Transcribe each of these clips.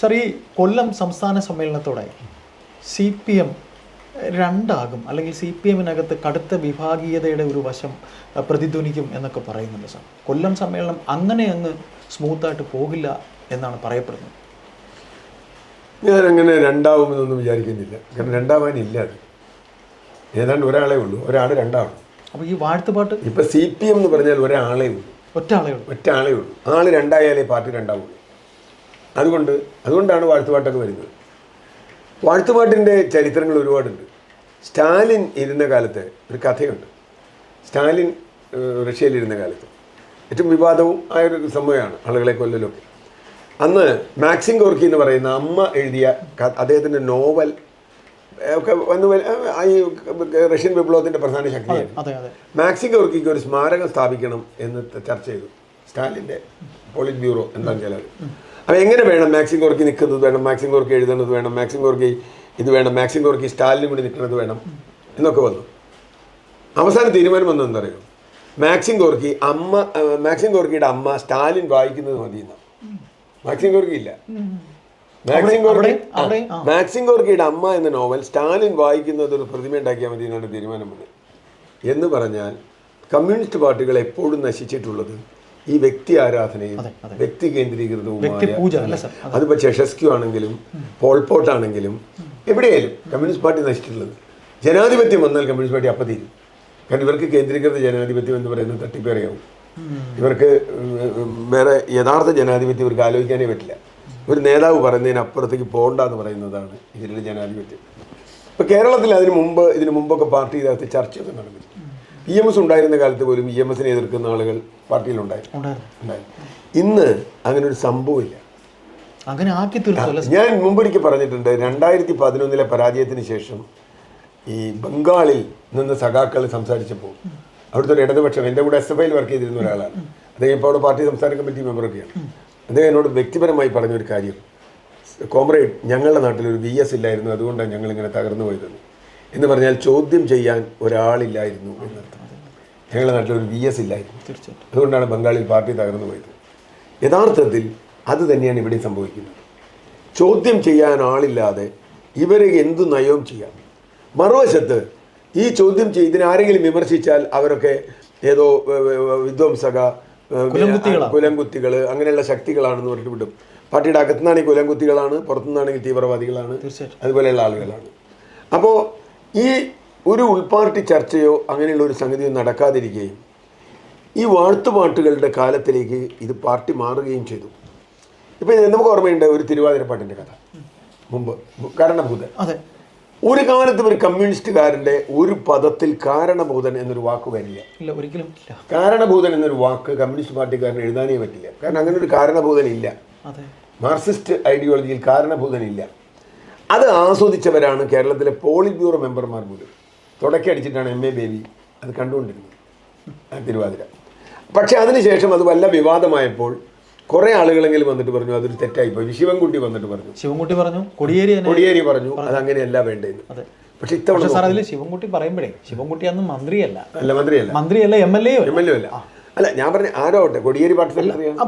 Sir ഈ കൊല്ലം സംസ്ഥാന സമ്മേളനത്തോടെ സി പി എം രണ്ടാകും അല്ലെങ്കിൽ സി പി എമ്മിനകത്ത് കടുത്ത വിഭാഗീയതയുടെ ഒരു വശം പ്രതിധ്വനിക്കും എന്നൊക്കെ പറയുന്നുണ്ട് സാർ. കൊല്ലം സമ്മേളനം അങ്ങനെ അങ്ങ് സ്മൂത്തായിട്ട് പോകില്ല എന്നാണ് പറയപ്പെടുന്നത്. ഞാൻ അങ്ങനെ രണ്ടാവുമെന്നൊന്നും വിചാരിക്കുന്നില്ല. കാരണം രണ്ടാവാനില്ല അത്. ഏതാണ്ട് ഒരാളേ ഉള്ളൂ. ഒരാൾ രണ്ടാവണം. അപ്പോൾ ഈ വാഴ്ത്തുപാട്ട്? ഇപ്പം സി പി എം എന്ന് പറഞ്ഞാൽ ഒരാളേ ഉള്ളൂ. ഒറ്റ ആളേ ഉള്ളൂ. ഒറ്റ ആളേ ഉള്ളൂ. ആൾ രണ്ടായാലേ പാർട്ടി രണ്ടാവുള്ളൂ. അതുകൊണ്ട് അതുകൊണ്ടാണ് വാഴ്ത്തുപാട്ടൊക്കെ വരുന്നത്. വാഴ്ത്തുപാട്ടിന്റെ ചരിത്രങ്ങൾ ഒരുപാടുണ്ട്. സ്റ്റാലിൻ ഇരുന്ന കാലത്ത് ഒരു കഥയുണ്ട്. സ്റ്റാലിൻ റഷ്യയിലിരുന്ന കാലത്ത്. ഏറ്റവും വിവാദവും ആയ ഒരു സംഭവമാണ് ആളുകളെ കൊല്ലലൊക്കെ. അന്ന് മാക്സിം ഗോർക്കി എന്ന് പറയുന്ന അമ്മ എഴുതിയ അദ്ദേഹത്തിന്റെ നോവൽ ഒക്കെ വന്ന് ഈ റഷ്യൻ വിപ്ലവത്തിന്റെ പ്രധാന ശക്തിയായിരുന്നു. മാക്സി ഗോർക്കിക്ക് ഒരു സ്മാരകം സ്ഥാപിക്കണം എന്ന് ചർച്ച ചെയ്തു. സ്റ്റാലിന്റെ പോളിറ്റ് ബ്യൂറോ എന്താണ് ചിലർ അപ്പോൾ എങ്ങനെ വേണം മാക്സിം ഗോർക്കി നിൽക്കുന്നത് വേണം മാക്സിം ഗോർക്കി എഴുതുന്നത് വേണം മാക്സിം ഗോർക്കി ഇത് വേണം മാക്സിം ഗോർക്കി സ്റ്റാലിനും കൂടി നിൽക്കുന്നത് വേണം എന്നൊക്കെ വന്നു. അവസാന തീരുമാനം വന്നു എന്താ അറിയോ മാക്സിം ഗോർക്കി അമ്മ മാക്സിം ഗോർക്കിയുടെ അമ്മ സ്റ്റാലിൻ വായിക്കുന്നത് മതി മാക്സിം ഗോർക്കി ഇല്ല. മാക്സിം ആ, മാക്സിം കോർക്കിയുടെ അമ്മ എന്ന നോവൽ സ്റ്റാലിൻ വായിക്കുന്നത് ഒരു പ്രതിമ ഉണ്ടാക്കിയാൽ മതി എന്നാണ് തീരുമാനം വന്നത്. എന്ന് പറഞ്ഞാൽ കമ്മ്യൂണിസ്റ്റ് പാർട്ടികൾ എപ്പോഴും നശിച്ചിട്ടുള്ളത് ഈ വ്യക്തി ആരാധനയും. വ്യക്തി കേന്ദ്രീകൃതവുമായ അതിപ്പോ അതിപ്പോൾ ചെഷസ്ക്യു ആണെങ്കിലും പോൾപോട്ട് ആണെങ്കിലും എവിടെയായാലും കമ്മ്യൂണിസ്റ്റ് പാർട്ടി നശിച്ചിട്ടുള്ളത്. ജനാധിപത്യം വന്നാൽ കമ്മ്യൂണിസ്റ്റ് പാർട്ടി അപ്പം തീരും. കാരണം ഇവർക്ക് കേന്ദ്രീകൃത ജനാധിപത്യം എന്ന് പറയുന്നത് തട്ടിപ്പേറിയാവും. ഇവർക്ക് വേറെ യഥാർത്ഥ ജനാധിപത്യം ഇവർക്ക് ആലോചിക്കാനേ പറ്റില്ല. ഒരു നേതാവ് പറയുന്നതിന് അപ്പുറത്തേക്ക് പോകണ്ട എന്ന് പറയുന്നതാണ് ഇതിന്റെ ജനാധിപത്യം. ഇപ്പോൾ കേരളത്തിൽ അതിന് മുമ്പ് ഇതിന് മുമ്പൊക്കെ പാർട്ടിയിനകത്ത് ചർച്ചയൊക്കെ നടന്നു ഇ എം എസ് ഉണ്ടായിരുന്ന കാലത്ത് പോലും ഇ എം എസിനെ എതിർക്കുന്ന ആളുകൾ പാർട്ടിയിലുണ്ടായിരുന്നു ഇന്ന് അങ്ങനെ ഒരു സംഭവമില്ല അങ്ങനെ ആക്കി ഞാൻ മുമ്പൊരിക്കൽ പറഞ്ഞിട്ടുണ്ട് രണ്ടായിരത്തി പതിനൊന്നിലെ പരാജയത്തിന് ശേഷം ഈ ബംഗാളിൽ നിന്ന് സഖാക്കൾ സംസാരിച്ചപ്പോൾ അവിടുത്തെ ഒരു ഇടതുപക്ഷം എന്റെ കൂടെ എസ് എഫ് ഐയിൽ വർക്ക് ചെയ്തിരുന്ന ഒരാളാണ്. അദ്ദേഹം ഇപ്പോൾ അവിടെ പാർട്ടി സംസ്ഥാന കമ്മിറ്റി മെമ്പറൊക്കെയാണ് അദ്ദേഹം എന്നോട് വ്യക്തിപരമായി പറഞ്ഞൊരു കാര്യം. കോമ്രേഡ് ഞങ്ങളുടെ നാട്ടിൽ ഒരു വി എസ് ഇല്ലായിരുന്നു അതുകൊണ്ടാണ് ഞങ്ങൾ ഇങ്ങനെ തകർന്നു പോയതെന്ന്. എന്ന് പറഞ്ഞാൽ ചോദ്യം ചെയ്യാൻ ഒരാളില്ലായിരുന്നു എന്നർത്ഥം. ഞങ്ങളുടെ നാട്ടിൽ ഒരു വി എസ് ഇല്ലായിരുന്നു. തീർച്ചയായിട്ടും. അതുകൊണ്ടാണ് ബംഗാളിൽ പാർട്ടി തകർന്നു പോയത്. യഥാർത്ഥത്തിൽ അത് തന്നെയാണ് ഇവിടെ സംഭവിക്കുന്നത്. ചോദ്യം ചെയ്യാൻ ആളില്ലാതെ ഇവരെ എന്തു നയവും ചെയ്യാം? മറുവശത്ത് ഈ ചോദ്യം ചെയ്ത് ഇതിനാരെങ്കിലും വിമർശിച്ചാൽ അവരൊക്കെ ഏതോ വിധ്വംസക കുലംകുത്തികൾ അങ്ങനെയുള്ള ശക്തികളാണെന്ന് പറഞ്ഞിട്ട് വിടും. പാർട്ടിയുടെ അകത്തുനിന്നാണെങ്കിൽ കുലംകുത്തികളാണ് പുറത്തുനിന്നാണെങ്കിൽ തീവ്രവാദികളാണ്. അതുപോലെയുള്ള ആളുകളാണ്. അപ്പോൾ ഈ ഒരു ഉൾപാർട്ടി ചർച്ചയോ അങ്ങനെയുള്ള ഒരു സംഗതിയോ നടക്കാതിരിക്കുകയും ഈ വാഴ്ത്തുപാട്ടുകളുടെ കാലത്തിലേക്ക് ഇത് പാർട്ടി മാറുകയും ചെയ്തു. ഇപ്പം നമുക്ക് ഓർമ്മയുണ്ട് ഒരു തിരുവാതിരപ്പാട്ടിന്റെ കഥ. മുമ്പ് കാരണഭൂതൻ. അതെ. ഒരു കാലത്തും ഒരു കമ്മ്യൂണിസ്റ്റുകാരന്റെ ഒരു പദത്തിൽ കാരണഭൂതൻ എന്നൊരു വാക്ക് വരില്ല. ഇല്ല ഒരിക്കലും ഇല്ല. കാരണഭൂതൻ എന്നൊരു വാക്ക് കമ്മ്യൂണിസ്റ്റ് പാർട്ടിക്കാരന് എഴുതാനേ പറ്റില്ല. കാരണം അങ്ങനെ ഒരു കാരണഭൂതൻ ഇല്ല. മാർക്സിസ്റ്റ് ഐഡിയോളജിയിൽ കാരണഭൂതനില്ല അത് ആസ്വദിച്ചവരാണ് കേരളത്തിലെ പോളിറ്റ് ബ്യൂറോ മെമ്പർമാർ പോലും. തുടക്കടിച്ചിട്ടാണ് എം എ ബേബി അത് കണ്ടുകൊണ്ടിരുന്നത്. തിരുവാതിര. പക്ഷേ അതിനുശേഷം അത് വല്ല വിവാദമായപ്പോൾ കുറേ ആളുകളെങ്കിലും വന്നിട്ട് പറഞ്ഞു അതൊരു തെറ്റായിപ്പോയി. ശിവൻകുട്ടി വന്നിട്ട് പറഞ്ഞു. ശിവൻകുട്ടി പറഞ്ഞു കൊടിയേരി കൊടിയേരി പറഞ്ഞു അത് അങ്ങനെയല്ല വേണ്ടത് പക്ഷെ ഇത്തവണ സാർ അതിൽ ശിവൻകുട്ടി പറയുമ്പോഴേ ശിവൻകുട്ടി അന്ന് മന്ത്രിയല്ല. അല്ല മന്ത്രിയല്ല. മന്ത്രിയല്ല M L A M L A അല്ല. അല്ല ഞാൻ പറഞ്ഞ ആരോ ആവട്ടെ കൊടിയേരി പാർട്ടി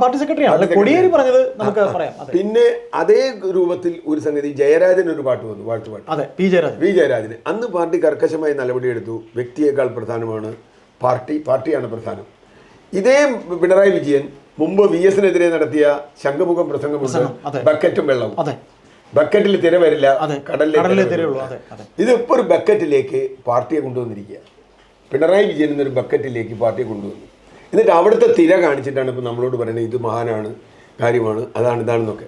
പാർട്ടി സെക്രട്ടറിയാണ് കൊടിയേരി പറഞ്ഞത് നമുക്ക് പറയാം. പിന്നെ അതേ രൂപത്തിൽ ഒരു സംഗതി ജയരാജൻ ഒരു പാട്ട് വന്നു വാഴ്ത്തുപാട്ട് അതെ പി ജയരാജൻ. പി ജയരാജന്. അന്ന് പാർട്ടി കർക്കശമായി നടപടിയെടുത്തു വ്യക്തിയേക്കാൾ പ്രധാനമാണ് പാർട്ടി. പാർട്ടിയാണ് പ്രധാനം. ഇതേ പിണറായി വിജയൻ മുമ്പ് വി എസിനെതിരെ നടത്തിയ ശംഖമുഖം പ്രസംഗമുണ്ട്. അതെ. ബക്കറ്റും വെള്ളവും. അതെ. ബക്കറ്റിൽ തിര വരില്ല ഇതിപ്പോ കടലിലെ ഒരു ബക്കറ്റിലേക്ക് പാർട്ടിയെ കൊണ്ടുവന്നിരിക്കുക. പിണറായി വിജയൻ എന്നൊരു ബക്കറ്റിലേക്ക് പാർട്ടിയെ കൊണ്ടുവന്നു. എന്നിട്ട് അവിടുത്തെ തിര കാണിച്ചിട്ടാണ് ഇപ്പോൾ നമ്മളോട് പറയുന്നത് ഇത് മഹാനാണ് കാര്യമാണ് അതാണ് ഇതാണെന്നൊക്കെ.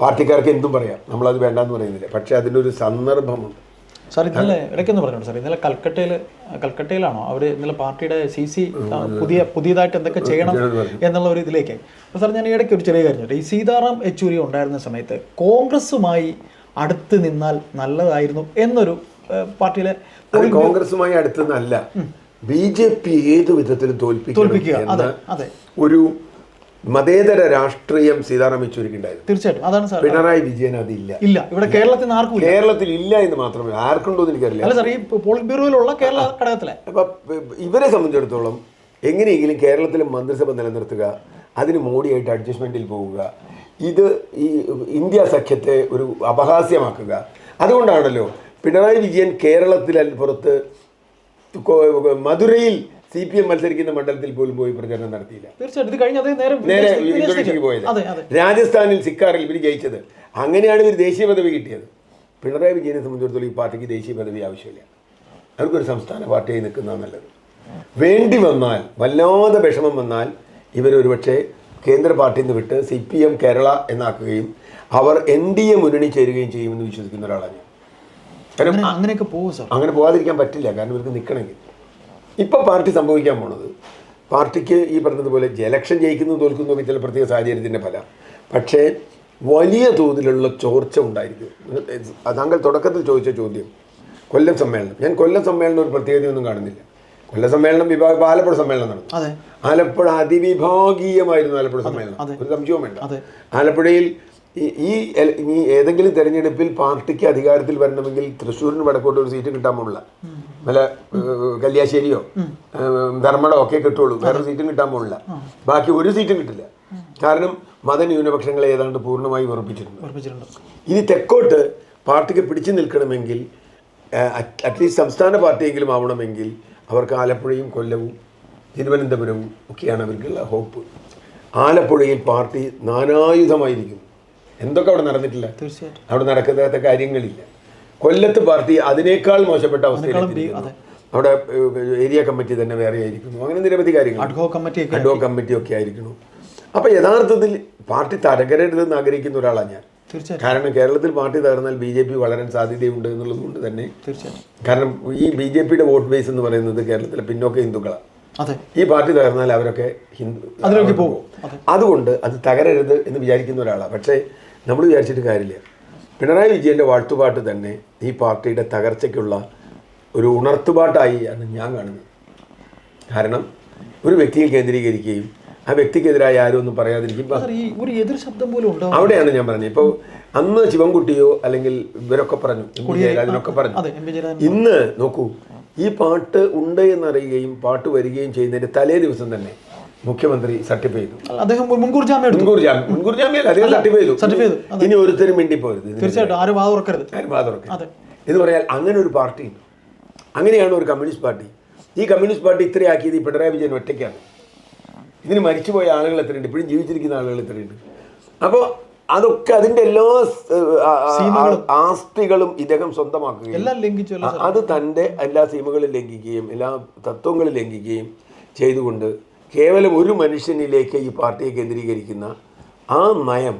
പാർട്ടിക്കാർക്ക് എന്തും പറയാം നമ്മളത് വേണ്ടാന്ന് പറയുന്നില്ല. പക്ഷേ അതിനൊരു സന്ദർഭമുണ്ട്. സാർ ഇന്നലെ ഇടയ്ക്കൊന്ന് പറഞ്ഞോളൂ സാർ. ഇന്നലെ കൽക്കട്ടയിൽ കൽക്കട്ടയിലാണോ അവർ ഇന്നലെ പാർട്ടിയുടെ സി സി പുതിയ പുതിയതായിട്ട് എന്തൊക്കെ ചെയ്യണം എന്നുള്ള ഒരു ഇതിലേക്ക്. അപ്പോൾ സാർ ഞാൻ ഇടയ്ക്ക് ഒരു ചെറിയ കാര്യം ഈ സീതാറാം യെച്ചൂരി ഉണ്ടായിരുന്ന സമയത്ത് കോൺഗ്രസുമായി അടുത്ത് നിന്നാൽ നല്ലതായിരുന്നു എന്നൊരു പാർട്ടിയിലെ കോൺഗ്രസുമായി അടുത്ത് അടുത്തുനിന്നല്ല ബി ജെ പി ഏത് വിധത്തിലും അതെ ഒരു മതേതര രാഷ്ട്രീയം സീതാറാം യെച്ചൂരിക്കുണ്ടായിരുന്നു തീർച്ചയായിട്ടും. അതാണ് സാർ. പിണറായി വിജയൻ അതില്ല. ഇല്ല. ഇവിടെ കേരളത്തിൽ ആർക്കും കേരളത്തിൽ ഇല്ല എന്ന് മാത്രമേ ആർക്കുണ്ടോ എന്ന് എനിക്കറിയില്ല. അല്ല സാർ ഈ പോളിറ്റ് ബ്യൂറോയിലുള്ള കേരള ഘടകത്തിലെ. അപ്പൊ ഇവരെ സംബന്ധിച്ചിടത്തോളം എങ്ങനെയെങ്കിലും കേരളത്തിലെ മന്ത്രിസഭ നിലനിർത്തുക അതിന് മോഡിയായിട്ട് അഡ്ജസ്റ്റ്മെന്റിൽ പോവുക ഇത് ഈ ഇന്ത്യ സഖ്യത്തെ ഒരു അപഹാസ്യമാക്കുക. അതുകൊണ്ടാണല്ലോ പിണറായി വിജയൻ കേരളത്തിൽ പുറത്ത് മധുരയിൽ സി പി എം മത്സരിക്കുന്ന മണ്ഡലത്തിൽ പോലും പോയി പ്രചരണം നടത്തിയില്ല. തീർച്ചയായിട്ടും. നേരം പോയത്. രാജസ്ഥാനിൽ സിക്കാറിൽ ഇവർ ജയിച്ചത്. അങ്ങനെയാണ് ഇവർ ദേശീയ പദവി കിട്ടിയത്. പിണറായി വിജയനെ സംബന്ധിച്ചിടത്തോളം ഈ പാർട്ടിക്ക് ദേശീയ പദവി ആവശ്യമില്ല. അവർക്കൊരു സംസ്ഥാന പാർട്ടിയായി നിൽക്കുന്നതാണ് നല്ലത്. വേണ്ടി വന്നാൽ വല്ലാതെ വിഷമം വന്നാൽ ഇവരൊരുപക്ഷെ കേന്ദ്ര പാർട്ടിയിൽ നിന്ന് വിട്ട് സി പി എം കേരള എന്നാക്കുകയും അവർ എൻ ഡി എ മുന്നണി ചേരുകയും ചെയ്യുമെന്ന് വിശ്വസിക്കുന്ന ഒരാളാണ് ഞാൻ. കാരണം അങ്ങനെയൊക്കെ പോകും സാർ. അങ്ങനെ പോകാതിരിക്കാൻ പറ്റില്ല. കാരണം ഇവർക്ക് നിൽക്കണമെങ്കിൽ ഇപ്പോൾ പാർട്ടി സംഭവിക്കാൻ പോണത്. പാർട്ടിക്ക് ഈ പറഞ്ഞതുപോലെ ജലക്ഷൻ ജയിക്കുന്നു തോൽക്കുന്നു ചില പ്രത്യേക സാഹചര്യത്തിന്റെ ഫല. പക്ഷേ വലിയ തോതിലുള്ള ചോർച്ച ഉണ്ടായിരിക്കും. താങ്കൾ തുടക്കത്തിൽ ചോദിച്ച ചോദ്യം. കൊല്ലം സമ്മേളനം. ഞാൻ കൊല്ലം സമ്മേളനം ഒരു പ്രത്യേകതയൊന്നും കാണുന്നില്ല. കൊല്ലം സമ്മേളനം വിഭാഗ ഇപ്പൊ ആലപ്പുഴ സമ്മേളനം നടന്നു. ആലപ്പുഴ അതിവിഭാഗീയമായിരുന്നു ആലപ്പുഴ സമ്മേളനം. ഒരു സംശയവും വേണ്ട. ആലപ്പുഴയിൽ ഈ- ഇനി ഏതെങ്കിലും തെരഞ്ഞെടുപ്പിൽ പാർട്ടിക്ക് അധികാരത്തിൽ വരണമെങ്കിൽ തൃശ്ശൂരിന് വടക്കോട്ട് ഒരു സീറ്റ് കിട്ടാൻ പോണില്ല. നല്ല കല്യാശ്ശേരിയോ ധർമ്മടോ ഒക്കെ കിട്ടുള്ളൂ. വേറെ സീറ്റും കിട്ടാൻ പോണില്ല. ബാക്കി ഒരു സീറ്റും കിട്ടില്ല. കാരണം മതന്യൂനപക്ഷങ്ങളെ ഏതാണ്ട് പൂർണമായി ഉറപ്പിച്ചിട്ടുണ്ട്. ഇനി തെക്കോട്ട് പാർട്ടിക്ക് പിടിച്ചു നിൽക്കണമെങ്കിൽ അറ്റ്ലീസ്റ്റ് സംസ്ഥാന പാർട്ടിയെങ്കിലും ആവണമെങ്കിൽ അവർക്ക് ആലപ്പുഴയും കൊല്ലവും തിരുവനന്തപുരവും ഒക്കെയാണ് അവർക്കുള്ള ഹോപ്പ്. ആലപ്പുഴയിൽ പാർട്ടി നാനായുധമായിരിക്കും. എന്തൊക്കെ അവിടെ നടന്നിട്ടില്ല? തീർച്ചയായിട്ടും. അവിടെ നടക്കാത്ത കാര്യങ്ങളില്ല. കൊല്ലത്ത് പാർട്ടി അതിനേക്കാൾ മോശപ്പെട്ട അവസ്ഥയിലാണ് അവിടെ ഏരിയ കമ്മിറ്റി തന്നെ വേറെ ആയിരിക്കുന്നു. അങ്ങനെ നിരവധി കാര്യങ്ങൾ. അഡ്ഹോ അഡ്വോ കമ്മിറ്റി ഒക്കെ ആയിരിക്കുന്നു. അപ്പോൾ യഥാർത്ഥത്തിൽ പാർട്ടി തകരരുതെന്ന് ആഗ്രഹിക്കുന്ന ഒരാളാണ് ഞാൻ. തീർച്ചയായും കാരണം കേരളത്തിൽ പാർട്ടി തകർന്നാൽ ബി ജെ പി വളരാൻ സാധ്യതയുണ്ട് എന്നുള്ളത് കൊണ്ട് തന്നെ. തീർച്ചയായും കാരണം ഈ ബി ജെ പിയുടെ വോട്ട് ബേസ് എന്ന് പറയുന്നത് കേരളത്തിലെ പിന്നോക്ക ഹിന്ദുക്കളാണ് ഈ പാർട്ടി തകർന്നാൽ അവരൊക്കെ ഹിന്ദു അതിലേക്ക് പോകും. അതുകൊണ്ട് അത് തകരരുത് എന്ന് വിചാരിക്കുന്ന ഒരാളാണ് പക്ഷേ നമ്മൾ വിചാരിച്ചിട്ട് കാര്യമില്ല. പിണറായി വിജയന്റെ വാഴ്ത്തുപാട്ട് തന്നെ ഈ പാർട്ടിയുടെ തകർച്ചയ്ക്കുള്ള ഒരു ഉണർത്തുപാട്ടായി ആണ് ഞാൻ കാണുന്നത് കാരണം ഒരു വ്യക്തിയിൽ കേന്ദ്രീകരിക്കുകയും ആ വ്യക്തിക്കെതിരായ ആരും ഒന്നും പറയാതിരിക്കും ഒരു എതിർ ശബ്ദം പോലും അവിടെയാണ് ഞാൻ പറഞ്ഞത്. ഇപ്പോൾ അന്ന് ശിവൻകുട്ടിയോ അല്ലെങ്കിൽ ഇവരൊക്കെ പറഞ്ഞു എം ജയരാജനൊക്കെ പറഞ്ഞു. ഇന്ന് നോക്കൂ ഈ പാട്ട് ഉണ്ട് എന്നറിയുകയും പാട്ട് വരികയും ചെയ്യുന്നതിന്റെ തലേ ദിവസം തന്നെ മുഖ്യമന്ത്രി സർട്ടിഫൈ ചെയ്തു. അദ്ദേഹം മുൻകൂർ ജാമ്യം എടുത്തു. മുൻകൂർ ജാമ്യം മുൻകൂർ ജാമ്യം അദ്ദേഹം സർട്ടിഫൈ ചെയ്തു. സർട്ടിഫൈ ചെയ്തു. ഇനി ഒരുത്തരും മിണ്ടി പോരുത് തീർച്ചയായിട്ടും ആരും വാദം ഉറക്കരുത് ആരും വാദം ഉറക്കരുത്. എന്ന് പറഞ്ഞാൽ അങ്ങനെ ഒരു പാർട്ടി ഉണ്ട് അങ്ങനെയാണ് ഒരു കമ്മ്യൂണിസ്റ്റ് പാർട്ടി. ഈ കമ്മ്യൂണിസ്റ്റ് പാർട്ടി ഇത്രയാക്കിയത് ഈ പിണറായി വിജയൻ ഒറ്റയ്ക്കാണ്. ഇതിന് മരിച്ചുപോയ ആളുകൾ എത്രയുണ്ട്? ഇപ്പോഴും ജീവിച്ചിരിക്കുന്ന ആളുകൾ എത്രയുണ്ട്? അപ്പോൾ അതൊക്കെ അതിന്റെ എല്ലാ ആസ്തികളും ഇദ്ദേഹം സ്വന്തമാക്കുകയും അത് തന്റെ എല്ലാ സീമകളും ലംഘിക്കുകയും എല്ലാ തത്വങ്ങളും ലംഘിക്കുകയും ചെയ്തുകൊണ്ട് കേവലം ഒരു മനുഷ്യനിലേക്ക് ഈ പാർട്ടിയെ കേന്ദ്രീകരിക്കുന്ന ആ നയം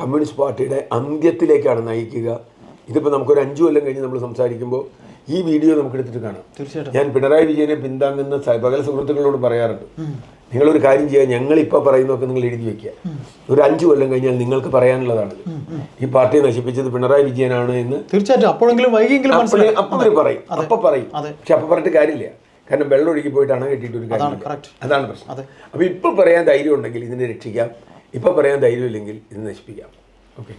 കമ്മ്യൂണിസ്റ്റ് പാർട്ടിയുടെ അന്ത്യത്തിലേക്കാണ് നയിക്കുക. ഇതിപ്പോൾ നമുക്കൊരു അഞ്ചു കൊല്ലം കഴിഞ്ഞ് നമ്മൾ സംസാരിക്കുമ്പോൾ ഈ വീഡിയോ നമുക്ക് എടുത്തിട്ട് കാണാം. തീർച്ചയായിട്ടും. ഞാൻ പിണറായി വിജയനെ പിന്താങ്ങുന്ന സകല സുഹൃത്തുക്കളോട് പറയാറുണ്ട്. നിങ്ങളൊരു കാര്യം ചെയ്യുക ഞങ്ങളിപ്പോൾ പറയുന്നതൊക്കെ നിങ്ങൾ എഴുതി വെക്കുക. ഒരു അഞ്ചു കൊല്ലം കഴിഞ്ഞാൽ നിങ്ങൾക്ക് പറയാനുള്ളതാണ്. ഈ പാർട്ടിയെ നശിപ്പിച്ചത് പിണറായി വിജയനാണ് എന്ന് തീർച്ചയായിട്ടും. അപ്പോഴെങ്കിലും വൈകിയെങ്കിലും അപ്പോൾ പറയും. അപ്പം പറയും. പക്ഷെ അപ്പം പറഞ്ഞിട്ട് കാര്യമില്ല. കാരണം വെള്ളം ഒഴുകി പോയിട്ട് അണ കെട്ടിയിട്ട് ഒരു കാര്യം. അതാണ് പ്രശ്നം. അപ്പോൾ ഇപ്പോൾ പറയാൻ ധൈര്യം ഉണ്ടെങ്കിൽ ഇതിനെ രക്ഷിക്കാം. ഇപ്പോൾ പറയാൻ ധൈര്യം ഇല്ലെങ്കിൽ ഇത് നശിപ്പിക്കാം. ഓക്കെ